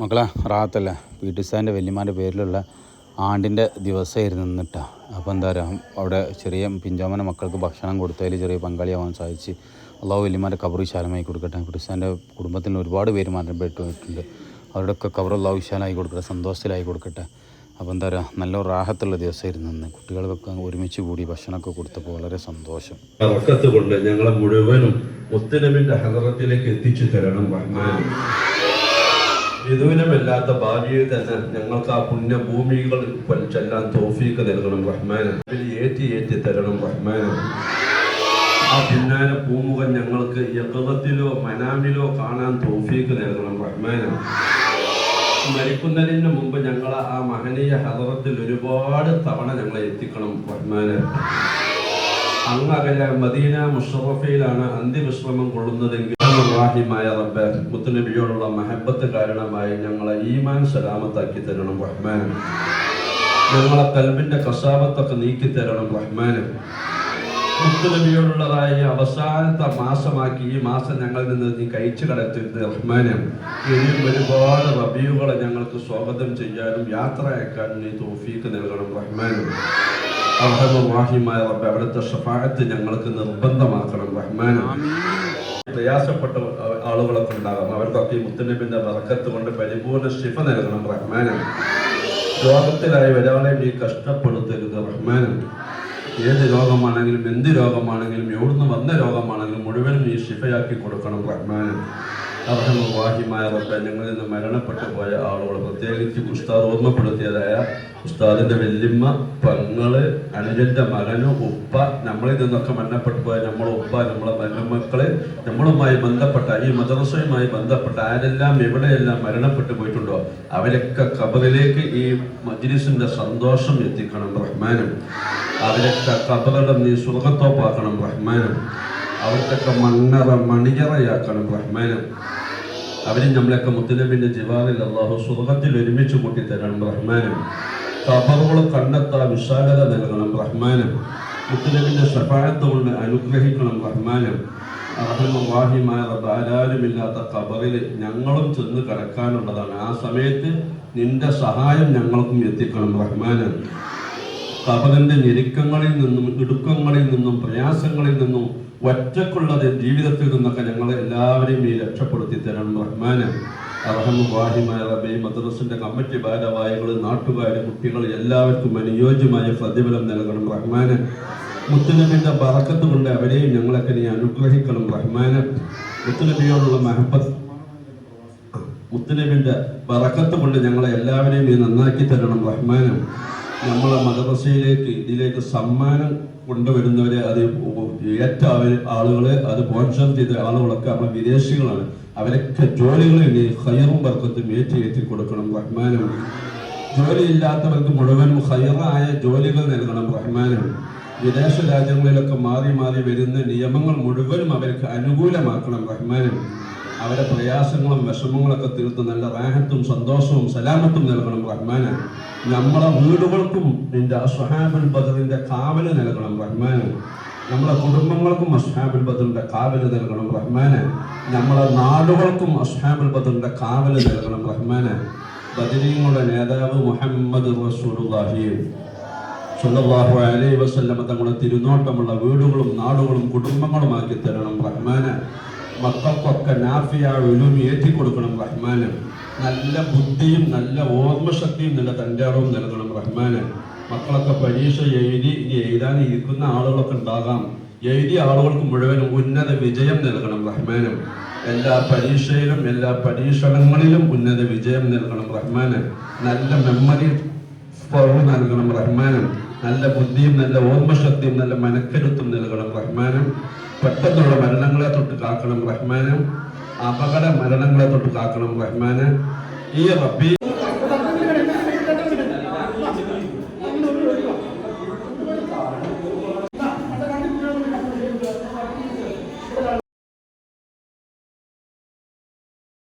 മക്കളെ റാത്തല്ല? P T സാറിന്റെ വല്യമാന്റെ പേരിലുള്ള ആണ്ടിന്റെ ദിവസമായിരുന്നു ഇന്നിട്ടാ. അപ്പോൾ എന്താ പറയുക അവിടെ ചെറിയ പിഞ്ചാമന മക്കൾക്ക് ഭക്ഷണം കൊടുത്തതിൽ ചെറിയ പങ്കാളിയാവാൻ സാധിച്ച് അള്ളാഹു വല്യമാന്റെ കബർ വിശാലമായി കൊടുക്കട്ടെ. സാറിന്റെ കുടുംബത്തിൽ ഒരുപാട് പേര് മരണപ്പെട്ടിട്ടുണ്ട്. അവരുടെയൊക്കെ കബർ അള്ളാഹു വിശാലമായി കൊടുക്കട്ടെ സന്തോഷത്തിലായി കൊടുക്കട്ടെ. അപ്പോൾ എന്താ പറയുക നല്ല റാഹത്തുള്ള ദിവസമായിരുന്നു ഇന്ന്. കുട്ടികൾക്കൊക്കെ ഒരുമിച്ച് കൂടി ഭക്ഷണമൊക്കെ കൊടുത്തപ്പോൾ വളരെ സന്തോഷം. കൊണ്ട് ഞങ്ങളെ മുഴുവനും മുത്തനബിന്റെ ഹലറത്തിലേക്ക് എത്തിച്ചു തരണം റഹ്മാൻ വിദൂരമല്ലാത്ത ഭാവിയിൽ തന്നെ ഞങ്ങൾക്ക് ആ പുണ്യഭൂമികൾ ചെല്ലാൻ തോഫീക്ക് നൽകണം റഹ്മാൻ ഏറ്റി ഏറ്റി തരണം റഹ്മാൻ ആ പിന്നാലെ പൂമുഖം ഞങ്ങൾക്ക് യക്കത്തിലോ മനാമിലോ കാണാൻ തോഫീക്ക് നൽകണം റഹ്മാൻ മരിക്കുന്നതിന് മുമ്പ് ഞങ്ങൾ ആ മഹനീയ ഹദറത്തിൽ ഒരുപാട് തവണ ഞങ്ങളെ എത്തിക്കണം റഹ്മാൻ അങ്ങകല മദീന മുഷറഫയിലാണ് അന്ത്യവിശ്രമം കൊള്ളുന്നതെങ്കിൽ റാഹിമായ റബ്ബെ മുത്തുനബിയോടുള്ള മഹബത്ത് കാരണമായി ഞങ്ങളെ ഈമാൻ സലാമത്താക്കി തരണം റഹ്മാൻ. ഞങ്ങളെ കൽബിന്റെ കസാപത്തൊക്കെ നീക്കി തരണം റഹ്മാൻ. മുത്തുനബിയോടുള്ളതായ അവസാനത്തെ മാസമാക്കി ഈ മാസം ഞങ്ങളിൽ നിന്ന് നീ കഴിച്ചു കടത്തരുത് റഹ്മാനും. ഇനിയും ഒരുപാട് റബിയുകളെ ഞങ്ങൾക്ക് സ്വാഗതം ചെയ്യാനും യാത്ര അയക്കാനും നീ തോഫീക്ക് നൽകണം റഹ്മാനും അർഹമായ റബ്ബെ അവിടുത്തെ ഷഫാഅത്ത് ഞങ്ങൾക്ക് നിർബന്ധമാക്കണം റഹ്മാനും പ്രയാസപ്പെട്ട ആളുകളൊക്കെ ഉണ്ടാകാം. അവർക്കൊക്കെ ഈ മുത്തനബിന്റെ ബർക്കത്ത് കൊണ്ട് പരിപൂർണ ശിഫ നൽകണം റഹ്മാനും രോഗത്തിലായി ഒരാളെ നീ കഷ്ടപ്പെടുത്തരുത് റഹ്മാനും ഏത് രോഗമാണെങ്കിലും എന്ത് രോഗമാണെങ്കിലും എവിടുന്ന് വന്ന രോഗമാണെങ്കിലും മുഴുവനും നീ ശിഫയാക്കി കൊടുക്കണം റഹ്മാനും അർഹമായ റബ്ബെ ഞങ്ങളിൽ നിന്ന് മരണപ്പെട്ടു പോയ ആളുകൾ പ്രത്യേകിച്ച് ഉസ്താദ് ഓർമ്മപ്പെടുത്തിയതായ ഉസ്താദിന്റെ വല്യമ്മ പെങ്ങൾ അനുജന്റെ മകന് ഉപ്പ നമ്മളിൽ നിന്നൊക്കെ മരണപ്പെട്ടു പോയ നമ്മളെ ഉപ്പ നമ്മളെ മരുമക്കൾ നമ്മളുമായി ബന്ധപ്പെട്ട ഈ മദ്രസയുമായി ബന്ധപ്പെട്ട ആരെല്ലാം എവിടെയെല്ലാം മരണപ്പെട്ടു പോയിട്ടുണ്ടോ അവരൊക്കെ കബറിലേക്ക് ഈ മജ്ലിസിന്റെ സന്തോഷം എത്തിക്കണം റഹ്മാനും. അവരൊക്കെ കബറിടം നീ സുഖത്തോപ്പാക്കണം റഹ്മാനും. അവർക്കൊക്കെ മണ്ണറ മണിയറയാക്കണം റഹ്മാനും. അവരും നമ്മളെയൊക്കെ മുത്തലബിന്റെ ജിവാറിൽ അള്ളാഹു സുഖത്തിൽ ഒരുമിച്ച് കൂട്ടി തരണം റഹ്മാനും കബറുകൾ കണ്ടെത്താ വിശാലത നൽകണം റഹ്മാനും. മുത്തലബിന്റെ ഷഫായത്ത് കൊണ്ട് അനുഗ്രഹിക്കണം റഹ്മാനും. അർഹമവാഹിമായ ആരാരുമില്ലാത്ത കബറിൽ ഞങ്ങളും ചെന്ന് കിടക്കാനുള്ളതാണ്. ആ സമയത്ത് നിന്റെ സഹായം ഞങ്ങൾക്കും എത്തിക്കണം റഹ്മാനും. കബറിന്റെ ഞെരുക്കങ്ങളിൽ നിന്നും ഇടുക്കങ്ങളിൽ നിന്നും പ്രയാസങ്ങളിൽ നിന്നും ഒറ്റക്കുള്ളത് ജീവിതത്തിൽ നിന്നൊക്കെ ഞങ്ങളെ എല്ലാവരെയും ഈ രക്ഷപ്പെടുത്തി തരണം റഹ്മാന് അർഹമുവാഹിമായ റബി മദ്രസിന്റെ കമ്മിറ്റി ഭാരവാഹികൾ നാട്ടുകാർ കുട്ടികൾ എല്ലാവർക്കും അനുയോജ്യമായ പ്രതിഫലം നൽകണം. റഹ്മാന് മുത്തുനബിന്റെ ബറക്കത്ത് കൊണ്ട് അവരെയും ഞങ്ങളൊക്കെ നീ അനുഗ്രഹിക്കണം. റഹ്മാന് മുത്തുനബിയോടുള്ള മഹബത്ത് മുത്തുനബിന്റെ ബറക്കത്ത് കൊണ്ട് ഞങ്ങളെ എല്ലാവരെയും നീ നന്നാക്കി തരണം റഹ്മാനും നമ്മളെ മദ്രസയിലേക്ക് ഇതിലേക്ക് സമ്മാനം കൊണ്ടുവരുന്നവരെ അത് ഏറ്റ ആളുകളെ അത് സ്പോൺസർ ചെയ്ത ആളുകളൊക്കെ നമ്മളെ വിദേശികളാണ്. അവരൊക്കെ ജോലികളിൽ ഹയറും വർക്കത്തും ഏറ്റി ഏറ്റി കൊടുക്കണം റഹ്മാനും ജോലിയില്ലാത്തവർക്ക് മുഴുവനും ഹയറായ ജോലികൾ നൽകണം റഹ്മാനും വിദേശ രാജ്യങ്ങളിലൊക്കെ മാറി മാറി വരുന്ന നിയമങ്ങൾ മുഴുവനും അവർക്ക് അനുകൂലമാക്കണം റഹ്മാനും അവരെ പ്രയാസങ്ങളും വിഷമങ്ങളൊക്കെ തീർത്ത് നല്ല റാഹത്തും സന്തോഷവും സലാമത്തും നൽകണം റഹ്മാന്. നമ്മളെ വീടുകൾക്കും നിന്റെ അസ്ഹാബുൽ ബദറിന്റെ കാവൽ നൽകണം റഹ്മാന്. നമ്മളെ കുടുംബങ്ങൾക്കും അസ്ഹാബുൽ ബദറിന്റെ കാവൽ നൽകണം റഹ്മാന്. നമ്മളെ നാടുകൾക്കും അസ്ഹാബുൽ ബദറിന്റെ കാവൽ നൽകണം റഹ്മാന്. ബദരീങ്ങളുടെ നേതാവ് മുഹമ്മദ് റസൂലുള്ളാഹി. സല്ലല്ലാഹു അലൈഹി വസല്ലമ തങ്ങളുടെ തിരുനോട്ടമുള്ള വീടുകളും നാടുകളും കുടുംബങ്ങളുമാക്കി തരണം റഹ്മാന്. മക്കൾക്കൊക്കെ നാഫിയ ഉലൂമി ഏറ്റി കൊടുക്കണം റഹ്മാന്. നല്ല ബുദ്ധിയും നല്ല ഓർമ്മശക്തിയും നല്ല തന്റെ അറിവും നൽകണം റഹ്മാന്. മക്കളൊക്കെ പരീക്ഷ എഴുതി ഇനി എഴുതാൻ ഇരിക്കുന്ന ആളുകളൊക്കെ ഉണ്ടാകാം. എഴുതിയ ആളുകൾക്ക് മുഴുവനും ഉന്നത വിജയം നൽകണം റഹ്മാനും. എല്ലാ പരീക്ഷയിലും എല്ലാ പരീക്ഷണങ്ങളിലും ഉന്നത വിജയം നൽകണം റഹ്മാന്. നല്ല മെമ്മറി പവർ നൽകണം റഹ്മാനും. നല്ല ബുദ്ധിയും നല്ല ഓർമ്മശക്തിയും നല്ല മനക്കരുത്തും നൽകണം റഹ്മാനും. പെട്ടെന്നുള്ള മരണങ്ങളെ തൊട്ട് കാക്കണം റഹ്മാനും. അപകട മരണങ്ങളെ തൊട്ട് കാക്കണം റഹ്മാന്. ഈ റബ്ബി